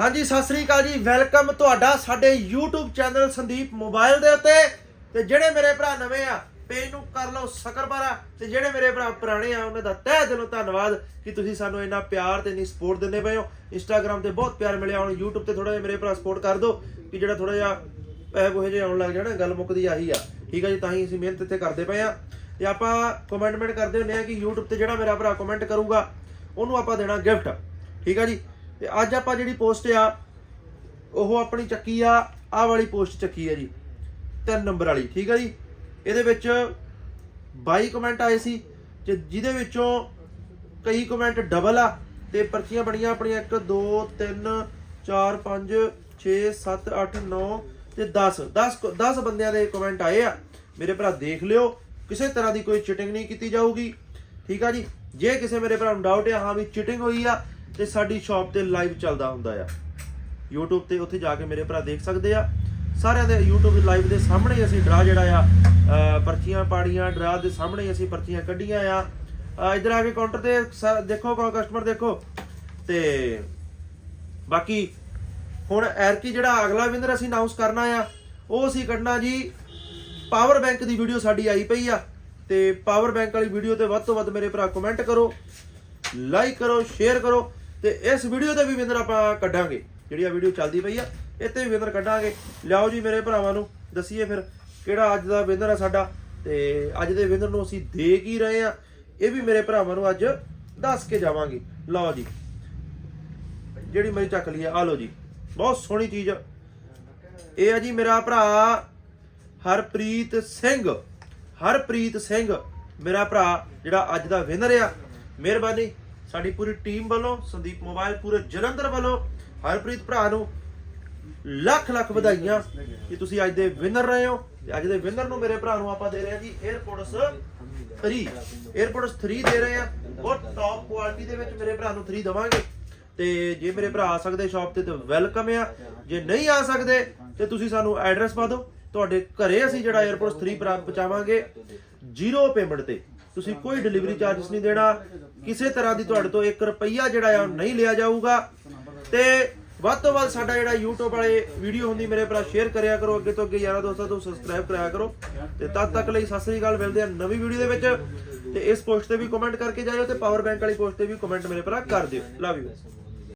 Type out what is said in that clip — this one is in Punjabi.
ਹਾਂਜੀ, ਸਤਿ ਸ੍ਰੀ ਅਕਾਲ ਜੀ। ਵੈਲਕਮ ਤੁਹਾਡਾ ਸਾਡੇ YouTube ਚੈਨਲ ਸੰਦੀਪ ਮੋਬਾਈਲ ਦੇ ਉੱਤੇ। ਤੇ ਜਿਹੜੇ ਮੇਰੇ ਭਰਾ ਨਵੇਂ ਆ, ਪੇਜ ਨੂੰ ਕਰ ਲਓ ਸਕਰਬਾਰਾ ਤੇ ਜਿਹੜੇ ਮੇਰੇ ਭਰਾ ਪੁਰਾਣੇ ਆ, ਉਹਨਾਂ ਦਾ ਤਹਿ ਦਿਲੋਂ ਧੰਨਵਾਦ ਕਿ ਤੁਸੀਂ ਸਾਨੂੰ ਇੰਨਾ ਪਿਆਰ ਤੇ ਇੰਨੀ ਸਪੋਰਟ ਦਿੰਦੇ ਪਏ ਹੋ। Instagram ਤੇ ਬਹੁਤ ਪਿਆਰ ਮਿਲਿਆ, ਹੁਣ YouTube ਤੇ ਥੋੜਾ ਜਿਹਾ ਮੇਰੇ ਭਰਾ ਸਪੋਰਟ ਕਰ ਦਿਓ ਕਿ ਜਿਹੜਾ ਥੋੜਾ ਜਿਹਾ ਪੈਸੇ ਪੋਹੇ ਜਿਹੇ ਆਉਣ ਲੱਗ ਜਾਣਾ, ਗੱਲ ਮੁੱਕਦੀ ਆਹੀ ਆ। ਠੀਕ ਆ ਜੀ, ਤਾਂ ਹੀ ਅਸੀਂ ਮਿਹਨਤ ਇੱਥੇ ਕਰਦੇ ਪਏ ਆ। ਤੇ ਆਪਾਂ ਕਮੈਂਟਮੈਂਟ ਕਰਦੇ ਹੁੰਦੇ ਆ ਕਿ YouTube ਤੇ ਜਿਹੜਾ ਮੇਰਾ ਭਰਾ ਕਮੈਂਟ ਕਰੂਗਾ, ਉਹਨੂੰ ਆਪਾਂ ਦੇਣਾ ਗਿਫਟ ਠੀਕ ਆ ਜੀ ਤੇ ਅੱਜ ਆਪਾਂ ਜਿਹੜੀ ਪੋਸਟ ਆ, ਉਹ ਆਪਣੀ ਚੱਕੀ ਆ, ਆਹ ਵਾਲੀ ਪੋਸਟ ਚੱਕੀ ਆ ਜੀ, ਤਿੰਨ ਨੰਬਰ ਵਾਲੀ, ਠੀਕ ਆ ਜੀ? ਇਹਦੇ ਵਿੱਚ 22 ਕਮੈਂਟ ਆਏ ਸੀ ਤੇ ਜਿਹਦੇ ਵਿੱਚੋਂ ਕਈ ਕਮੈਂਟ ਡਬਲ ਆ ਤੇ ਪਰਚੀਆਂ ਬਣੀਆਂ ਆਪਣੀਆਂ 1 2 3 4 5 6 7 8 9 ਤੇ 10 10 10 ਬੰਦਿਆਂ ਦੇ ਕਮੈਂਟ ਆਏ ਆ। ਮੇਰੇ ਭਰਾ ਦੇਖ ਲਿਓ, ਕਿਸੇ ਤਰ੍ਹਾਂ ਦੀ ਕੋਈ ਚਿਟਿੰਗ ਨਹੀਂ ਕੀਤੀ ਜਾਊਗੀ, ਠੀਕ ਆ ਜੀ? ਜੇ ਕਿਸੇ ਮੇਰੇ ਭਰਾ ਨੂੰ ਡਾਊਟ ਆ, ਹਾਂ ਵੀ ਚਿਟਿੰਗ ਹੋਈ ਆ ਤੇ ਸਾਡੀ ਸ਼ਾਪ ਤੇ ਲਾਈਵ ਚੱਲਦਾ ਹੁੰਦਾ ਆ। YouTube ਤੇ ਉੱਥੇ ਜਾ ਕੇ ਮੇਰੇ ਭਰਾ ਦੇਖ ਸਕਦੇ ਆ। ਸਾਰਿਆਂ ਦੇ YouTube ਲਾਈਵ ਦੇ ਸਾਹਮਣੇ ਅਸੀਂ ਡਰਾ ਜਿਹੜਾ ਆ ਪਰਚੀਆਂ ਪਾੜੀਆਂ, ਡਰਾ ਦੇ ਸਾਹਮਣੇ ਅਸੀਂ ਪਰਚੀਆਂ ਕੱਢੀਆਂ ਆ। ਅਹ, ਇੱਧਰ ਆ ਕੇ ਕਾਊਂਟਰ ਤੇ ਸ- ਦੇਖੋ ਕਸਟਮਰ ਦੇਖੋ। ਤੇ ਬਾਕੀ ਹੁਣ ਐਰਕੀ ਜਿਹੜਾ ਅਗਲਾ ਵਿਨਰ ਅਸੀਂ ਅਨਾਉਂਸ ਕਰਨਾ ਆ, ਉਹ ਅਸੀਂ ਕੱਢਣਾ ਜੀ ਪਾਵਰ ਬੈਂਕ ਦੀ ਵੀਡੀਓ ਸਾਡੀ ਆਈ ਪਈ ਆ। ਤੇ ਪਾਵਰ ਬੈਂਕ ਵਾਲੀ ਵੀਡੀਓ ਤੇ ਵੱਧ ਤੋਂ ਵੱਧ ਮੇਰੇ ਭਰਾ ਕਮੈਂਟ ਕਰੋ ਲਾਈਕ ਕਰੋ ਸ਼ੇਅਰ ਕਰੋ। ਤੇ ਇਸ ਵੀਡੀਓ ਤੇ ਵੀ ਵਿਨਰ ਆਪਾਂ ਕੱਢਾਂਗੇ, ਜਿਹੜੀ ਆ ਵੀਡੀਓ ਚੱਲਦੀ ਪਈ ਆ ਇਹ ਤੇ ਵੀ ਵਿਨਰ ਕੱਢਾਂਗੇ। ਲਿਆਓ ਜੀ ਮੇਰੇ ਭਰਾਵਾਂ ਨੂੰ, ਦਸੀਏ ਫਿਰ ਕਿਹੜਾ ਅੱਜ ਦਾ ਵਿਨਰ ਆ ਸਾਡਾ। ਤੇ ਅੱਜ ਦੇ ਵਿਨਰ ਨੂੰ ਅਸੀਂ ਦੇ ਕੀ ਰਹੇ ਆ, ਇਹ ਵੀ ਮੇਰੇ ਭਰਾਵਾਂ ਨੂੰ ਅੱਜ ਦੱਸ ਕੇ ਜਾਵਾਂਗੇ। ਲਓ ਜੀ। ਜਿਹੜੀ ਮੇਰੀ ਚੱਕ ਲਈ ਆ ਆ ਲਓ ਜੀ। ਬਹੁਤ ਸੋਹਣੀ ਚੀਜ਼ ਆ। ਇਹ ਆ ਜੀ ਮੇਰਾ ਭਰਾ ਹਰਪ੍ਰੀਤ ਸਿੰਘ। ਹਰਪ੍ਰੀਤ ਸਿੰਘ, ਮੇਰਾ ਭਰਾ ਜਿਹੜਾ ਅੱਜ ਦਾ ਵਿਨਰ ਆ। ਮਿਹਰਬਾਨੀ। ਸਾਡੀ ਪੂਰੀ ਟੀਮ ਵੱਲੋਂ, ਸੰਦੀਪ ਮੋਬਾਈਲ ਪੂਰੇ ਜਲੰਧਰ ਵੱਲੋਂ, ਹਰਪ੍ਰੀਤ ਭਰਾ ਨੂੰ ਲੱਖ ਲੱਖ ਵਧਾਈਆਂ ਕਿ ਤੁਸੀਂ ਅੱਜ ਦੇ ਵਿਨਰ ਰਹੇ ਹੋ। ਤੇ ਅੱਜ ਦੇ ਵਿਨਰ ਨੂੰ ਮੇਰੇ ਭਰਾ ਨੂੰ ਆਪਾਂ ਦੇ ਰਹੇ ਹਾਂ ਜੀ 에어ਪੋਰਟਸ 3 에어ਪੋਰਟਸ 3 ਦੇ ਰਹੇ ਹਾਂ। ਬਹੁਤ ਟੌਪ ਕੁਆਲਿਟੀ ਦੇ ਵਿੱਚ ਮੇਰੇ ਭਰਾ ਨੂੰ 3 ਦਵਾਂਗੇ। ਤੇ ਜੇ ਮੇਰੇ ਭਰਾ ਆ ਸਕਦੇ ਸ਼ਾਪ ਤੇ, ਤਾਂ ਵੈਲਕਮ ਆ। ਜੇ ਨਹੀਂ ਆ ਸਕਦੇ, ਤੇ ਤੁਸੀਂ ਸਾਨੂੰ ਐਡਰੈਸ ਪਾ ਦਿਓ। ਤੁਹਾਡੇ ਘਰੇ ਅਸੀਂ ਜਿਹੜਾ 에어ਪੋਰਟਸ 3 ਪਹੁੰਚਾਵਾਂਗੇ। ਜ਼ੀਰੋ ਪੇਮੈਂਟ ਤੇ। ਤੁਸੀਂ ਕੋਈ ਡਿਲੀਵਰੀ ਚਾਰजेस ਨਹੀਂ ਦੇਣਾ। ਕਿਸੇ ਤਰ੍ਹਾਂ ਦੀ ਤੁਹਾਡੇ ਤੋਂ 1 ਰੁਪਈਆ ਜਿਹੜਾ ਆ ਉਹ ਨਹੀਂ ਲਿਆ ਜਾਊਗਾ। ਤੇ ਵੱਧ ਤੋਂ ਵੱਧ ਸਾਡਾ ਜਿਹੜਾ YouTube ਵਾਲੇ ਵੀਡੀਓ ਹੁੰਦੀ, ਮੇਰੇ ਭਰਾ ਸ਼ੇਅਰ ਕਰਿਆ ਕਰੋ, ਅੱਗੇ ਤੋਂ ਅੱਗੇ ਯਾਰਾਂ ਦੋਸਤਾਂ ਤੋਂ ਸਬਸਕ੍ਰਾਈਬ ਕਰਾਇਆ ਕਰੋ। ਤੇ ਤਦ ਤੱਕ ਲਈ ਸਤਿ ਸ੍ਰੀ ਅਕਾਲ, ਮਿਲਦੇ ਆ ਨਵੀਂ ਵੀਡੀਓ ਦੇ ਵਿੱਚ। ਤੇ ਇਸ ਪੋਸਟ ਤੇ ਵੀ ਕਮੈਂਟ ਕਰਕੇ ਜਾਇਓ ਤੇ ਪਾਵਰ ਬੈਂਕ ਵਾਲੀ ਪੋਸਟ ਤੇ ਵੀ ਕਮੈਂਟ ਮੇਰੇ ਭਰਾ ਕਰ ਦਿਓ। Love you